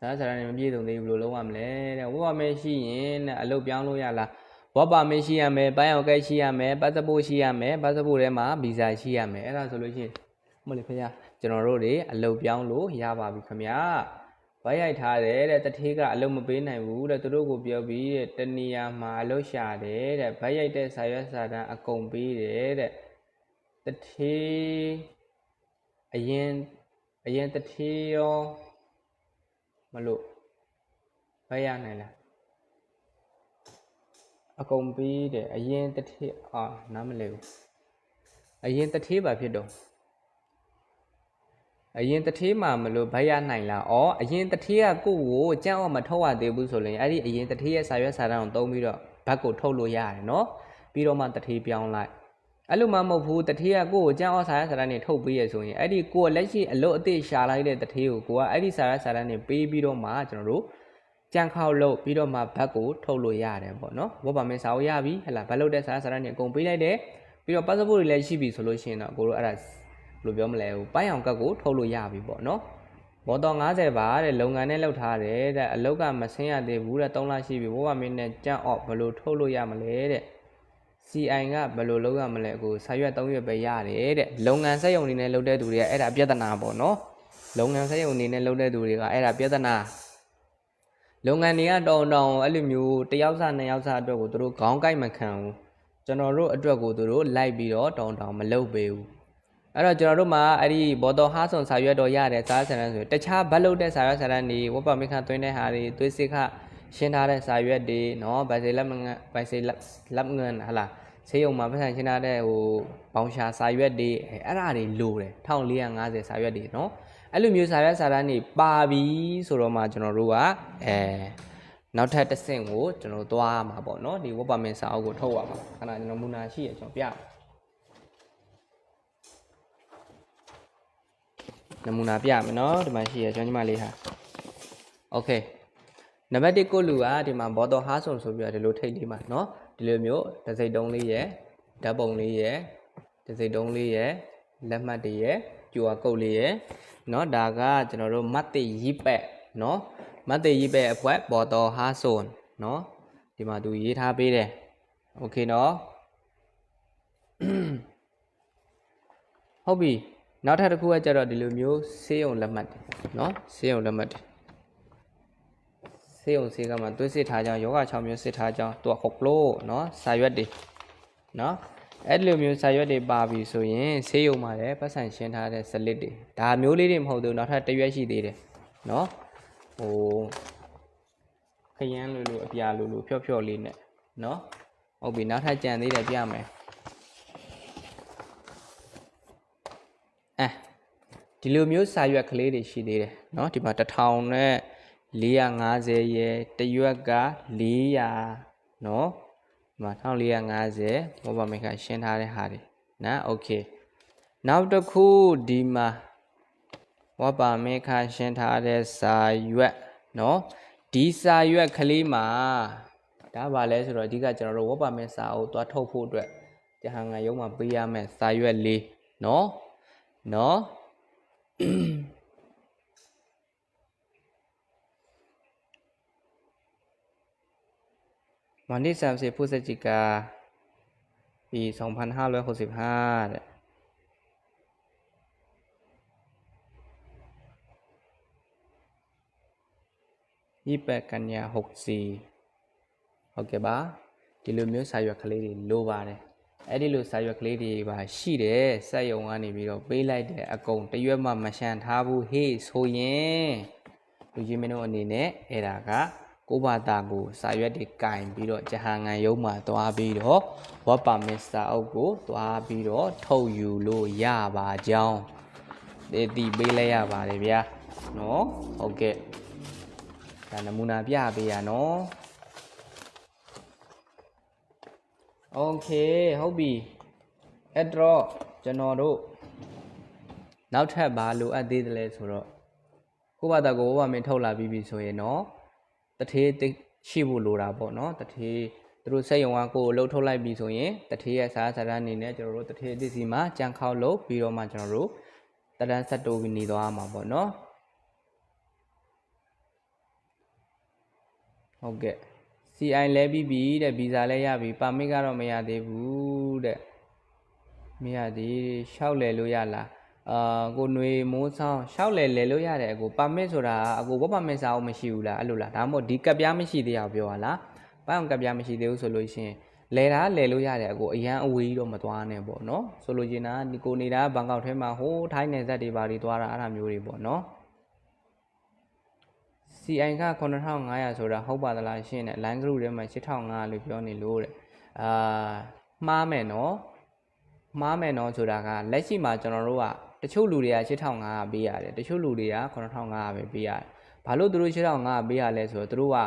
ဒါဆိုရင်မပြည့်စုံသေးဘူးဘယ်လိုလုပ်ရမလဲတဲ့ဝတ်ပါမယ်ရှိရင်တဲ့အလုပ်ပြောင်းလို့ရလားဝတ်ပါမယ်ရှိရမယ်ပန်းအောင်ကဲရှိရမယ်ပတ်စပို့ရှိရမယ်ပတ်စပို့ထဲမှာဗီဇာရှိရမယ်အဲ့ဒါဆိုလို့ရှိရင် မဟုတ်လေခင်ဗျာကျွန်တော်တို့တွေအလုပ်ပြောင်းလို့ရပါပြီခင်ဗျာဝိုင်းရိုက်ထားတယ်တဲ့တထေးကအလုပ်မပေးနိုင်ဘူးတဲ့သူတို့ကိုပြောပြီးတဲ့တနေရာမှာအလုပ်ရှာတယ်တဲ့ဗိုက်ရိုက်တဲ့ဆာရွက်စာတန်းအကုန်ပေးတယ်တဲ့တထေးအရင်အရင်တထေးရောမလို့ဗိုက်ရနိုင်လားအကုန်ပေးတယ်အရင်တထေးအာနားမလဲဘူးအရင်တထေးပါဖြစ်တော့ အရင်တထေးမှာမလို့ဗိုက်ရနိုင်လား။ဩအရင်တထေးကကိုယ့်ကိုကြမ်းအောင်မထုတ်ရသေးဘူးဆိုရင်အဲ့ဒီအရင်တထေးရဲ့စာရွက်စာတမ်းကိုသုံးပြီးတော့ဘတ်ကိုထုတ်လို့ရတယ်နော်။ပြီးတော့မှတထေးပြောင်းလိုက်။အဲ့လိုမှမဟုတ်ဘူးတထေးကကိုယ့်ကိုကြမ်းအောင်စာရွက်စာတမ်းတွေထုတ်ပေးရဆိုရင်အဲ့ဒီကိုယ်လက်ရှိအလုပ်အသစ်ရှာလိုက်တဲ့တထေးကိုကိုကအဲ့ဒီစာရွက်စာတမ်းတွေပေးပြီးတော့မှကျွန်တော်တို့ကြံခေါက်လို့ပြီးတော့မှဘတ်ကိုထုတ်လို့ရတယ်ပေါ့နော်။ဝတ်ပါမင်းစာအုပ်ရပြီဟဲ့လားဘတ်လုပ်တဲ့စာရွက်စာတမ်းတွေအကုန်ပေးလိုက်တယ်။ပြီးတော့ passport တွေလည်းရှိပြီဆိုလို့ရှိရင်တော့ကိုတို့အဲ့ဒါ ဘယ်လိုပြောမလဲဟိုပိုင်းအောင်ကတ်ကိုထုတ်လို့ရပြီပေါ့နော်ဘောတော်90ပါတဲ့လုပ်ငန်းနဲ့လောက်ထားတယ်တဲ့အလောက်ကမဆင်းရသေးဘူးတဲ့3လရှိပြီဘဝမင်းနဲ့ကြန့်အော့ဘယ်လိုထုတ်လို့ရမလဲတဲ့ CI ကဘယ်လိုလုပ်ရမလဲအခုဆာရွက်3ရွက်ပဲရတယ်တဲ့လုပ်ငန်းစက်ရုံအနေနဲ့လုပ်တဲ့သူတွေကအဲ့ဒါပြဿနာပေါ့နော်လုပ်ငန်းစက်ရုံအနေနဲ့လုပ်တဲ့သူတွေကအဲ့ဒါပြဿနာလုပ်ငန်းတွေကတောင်းတောင်းအဲ့လိုမျိုးတယောက်စားနှစ်ယောက်စားအတွက်ကိုသူတို့ခေါင်းကိုက်မခံဘူးကျွန်တော်တို့အတွက်ကိုသူတို့လိုက်ပြီးတော့တောင်းတောင်းမလုပ်ပေးဘူး အဲ့တော့ကျွန်တော်တို့မှာအဲ့ဒီဘော်တော်ဟာဆွန်စာရွက်တော်ရတဲ့စာရွက်စာတမ်းဆိုရင်တခြားဘတ်လုပ်တဲ့စာရွက်စာတမ်းတွေဝတ်ပါမိခသွင်းတဲ့ဟာတွေသွေးစစ်ခရှင်းထားတဲ့စာရွက်တွေနော်ဗိုင်စေလက်မငန်ဗိုင်စေလက်ငန်ဟာလားဆေးရုံမှာပတ်စံရှင်းထားတဲ့ဟိုဘောင်ရှာစာရွက်တွေအဲ့အဲ့ဒါတွေလိုတယ်1450စာရွက်တွေနော်အဲ့လိုမျိုးစာရွက်စာတမ်းတွေပါပြီဆိုတော့မှကျွန်တော်တို့ကအဲနောက်ထပ်တစ်ဆင့်ကိုကျွန်တော်တို့သွားရမှာပေါ့နော်ဒီဝတ်ပါမင်စာအုပ်ကိုထုတ်ရမှာခဏကျွန်တော်မူနာရှိရကျွန်တော်ပြမယ် နမူနာပြမယ်နော်ဒီမှာရှိရကျွန်တော်ညီမလေးဟာโอเคနံပါတ်1ကိုလူကဒီမှာဘောတော်ဟာဆုံဆိုပြီးတော့ဒီလိုထိတ်လေးမှာနော်ဒီလိုမျိုးတစိတ်တုံးလေးရယ်ဓာတ်ပုံလေးရယ်တစိတ်တုံးလေးရယ်လက်မှတ်တွေရယ်ကျူအာကုတ်လေးရယ်နော်ဒါကကျွန်တော်တို့မတ်တေရေးပက်နော်မတ်တေရေးပက်အဖွဲဘောတော်ဟာဆုံနော်ဒီမှာသူရေးထားပေးတယ်โอเคနော် ဟုတ်ပြီ နောက်ထပ်တစ်ခုကကြတော့ဒီလိုမျိုးဆေးရုံလက်မှတ်တယ်နော်ဆေးရုံလက်မှတ်တယ်ဆေးရုံဆေးကမှသွေးစစ်ထားကြောင်းယောဂ6မျိုးစစ်ထားကြောင်းသူကခုတ်လို့နော်စာရွက်တွေနော်အဲ့ဒီလိုမျိုးစာရွက်တွေပါပြီဆိုရင်ဆေးရုံမှာလည်းပတ်စံရှင်းထားတဲ့စလစ်တွေဒါမျိုးလေးတွေမဟုတ်သေးဘူးနောက်ထပ်တရွက်ရှိသေးတယ်နော်ဟိုခရမ်းလိုလိုအပြာလိုလိုဖြော့ဖြော့လေးနဲ့နော်ဟုတ်ပြီနောက်ထပ်ကြံသေးတယ်ပြမယ် အဲဒီလိုမျိုးစာရွက်ကလေးတွေရှိသေးတယ်เนาะဒီမှာ1000နဲ့450ရဲ့တရွက်က400เนาะဒီမှာ1450ဘောပါမိတ်ကရှင်းထားတဲ့ဟာတွေနော်โอเคနောက်တစ်ခုဒီမှာဝါပါမေခရှင်းထားတဲ့စာရွက်เนาะဒီစာရွက်ကလေးမှာဒါပါလဲဆိုတော့အဓိကကျွန်တော်တို့ဝါပါမေစာအုပ်သွားထုတ်ဖို့အတွက်တဟန်ငါရုံးမှာပေးရမယ်စာရွက်လေးเนาะ เนาะวันที่ 30พฤศจิกา ปี 2565เนี่ยยี่แปดกันยาหกสี่โอเคบ้าที่ลืมมิวสายอยู่คลีลูบาเนี่ย အဲ့ဒီလိုစာရွက်ကလေးတွေပါရှိတယ်စက်ယုံကနေပြီးတော့ပေးလိုက်တယ်အကုန်တရွက်မှမရှန်ထားဘူးဟေးဆိုရင်လူကြီးမင်းတို့အနေနဲ့အဲ့ဒါကကိုဘာသာကိုစာရွက်တွေကင်ပြီးတော့ဂျဟာငံရုံးမှာသွားပြီးတော့ဝတ်ပါမစ်စာအုပ်ကိုသွားပြီးတော့ထုတ်ယူလို့ရပါကြောင်းဒီတီပေးလိုက်ရပါတယ်ဗျာနော်ဟုတ်ကဲ့ဒါနမူနာပြပေးရနော် โอเคဟုတ်ပြီအဲ့တော့ကျွန်တော်တို့နောက်ထပ်ဘာလိုအပ်သေးတယ်လဲဆိုတော့ကိုယ့်ဘာသာကိုဘာမင်းထုတ်လာပြီးပြီဆိုရင်တော့တထေးသိရှိဖို့လိုတာပေါ့နော်တထေးသူတို့စက်ယုံကကိုယ်လှုပ်ထုတ်လိုက်ပြီဆိုရင်တထေးရဲ့စားစားရအနေနဲ့ကျွန်တော်တို့တထေးအသစ်စီမှာကြံခောက်လုပ်ပြီးတော့မှကျွန်တော်တို့တရန်ဆက်တိုးပြီးနေသွားမှာပေါ့နော်ဟုတ်ကဲ့ CI လဲပြီးပြီတဲ့ဗီဇာလဲရပြီပါမစ်ကတော့မရသေးဘူးတဲ့မရသေးရှောက်လဲလို့ရလားအာကိုຫນွေမိုးဆောင်ရှောက်လဲလဲလို့ရတယ်အကိုပါမစ်ဆိုတာအကိုဘောပါမစ်စာအုပ်မရှိဘူးလားအဲ့လိုလားဒါမှမဟုတ်ဒီကပ်ပြားမရှိသေးအောင်ပြောရလားဘာအောင်ကပ်ပြားမရှိသေးဘူးဆိုလို့ရှိရင်လဲတာလဲလို့ရတယ်အကိုအရန်အဝေးကြီးတော့မသွားနဲ့ပေါ့နော်ဆိုလိုချင်တာဒီကိုနေတာဘန်ကောက်ထဲမှာဟိုးထိုင်းနယ်စပ်တွေပါတွေသွားတာအဲ့ဒါမျိုးတွေပေါ့နော် CI က9500ဆိုတာဟုတ်ပါသလားရှင်းတဲ့ line group ထဲမှာ8500လို့ပြောနေလို့တဲ့အာမှားမယ်နော်မှားမယ်နော်ဆိုတာကလက်ရှိမှာကျွန်တော်တို့ကတချို့လူတွေက8500ပေးရတယ်တချို့လူတွေက9500ပဲပေးရတယ်ဘာလို့သူတို့8500ပေးရလဲဆိုတော့သူတို့က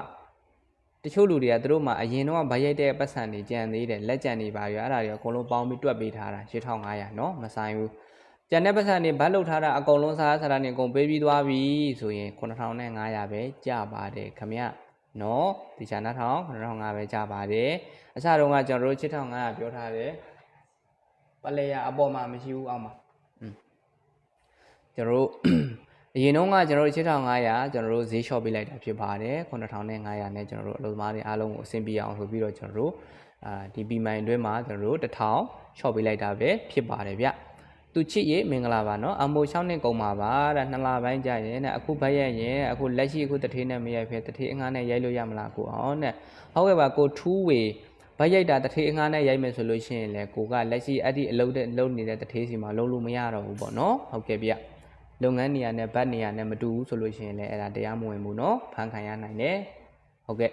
တချို့လူတွေကသူတို့မှာအရင်တော့ဗရိုက်တဲ့ပတ်စံတွေကြံသေးတယ်လက်ကြံတွေပါရအဲ့ဒါတွေအကုန်လုံးပေါင်းပြီးတွက်ပေးထားတာ8500เนาะမဆိုင်ဘူး ကျန်တဲ့ပတ်စံတွေဘတ်လုတ်ထားတာအကုန်လုံးစားစားတာနေအကုန်ပေးပြီးသွားပြီဆိုရင်9500ပဲကြပါတယ်ခမရနော်ဒီချာနာထောင်9500ပဲကြပါတယ်အစတုန်းကကျွန်တော်တို့6500ပြောထားတယ်ပလဲရအပေါ်မှာမရှိဘူးအောက်မှာอืมကျွန်တော်တို့အရင်တုန်းကကျွန်တော်တို့6500ကျွန်တော်တို့ဈေးလျှော့ပေးလိုက်တာဖြစ်ပါတယ်9500နဲ့ကျွန်တော်တို့အလုပ်သမားတွေအားလုံးကိုအဆင်ပြေအောင်ဆိုပြီးတော့ကျွန်တော်တို့အာဒီပီမိုင်အတွင်းမှာကျွန်တော်တို့1000လျှော့ပေးလိုက်တာပဲဖြစ်ပါတယ်ဗျ သူချစ်ရေမင်္ဂလာပါနော်အမိုရှောင်းနဲ့ကုန်ပါပါတဲ့နှစ်လပိုင်းကြာရင်တဲ့အခုဘက်ရက်ရင်အခုလက်ရှိအခုတထေးနဲ့မရိုက်ဖဲတထေးအငှားနဲ့ရိုက်လို့ရမလားကိုအောင်တဲ့ဟုတ်ကဲ့ပါကိုထူးဝေဘက်ရိုက်တာတထေးအငှားနဲ့ရိုက်မယ်ဆိုလို့ရှိရင်လေကိုကလက်ရှိအဲ့ဒီအလုပ်တဲ့လုပ်နေတဲ့တထေးစီမှာလုံးလို့မရတော့ဘူးပေါ့နော်ဟုတ်ကဲ့ဗျလုပ်ငန်းနေရာနဲ့ဘတ်နေရာနဲ့မတူဘူးဆိုလို့ရှိရင်လည်းအဲ့ဒါတရားမဝင်ဘူးနော်ဖန်ခံရနိုင်တယ်ဟုတ်ကဲ့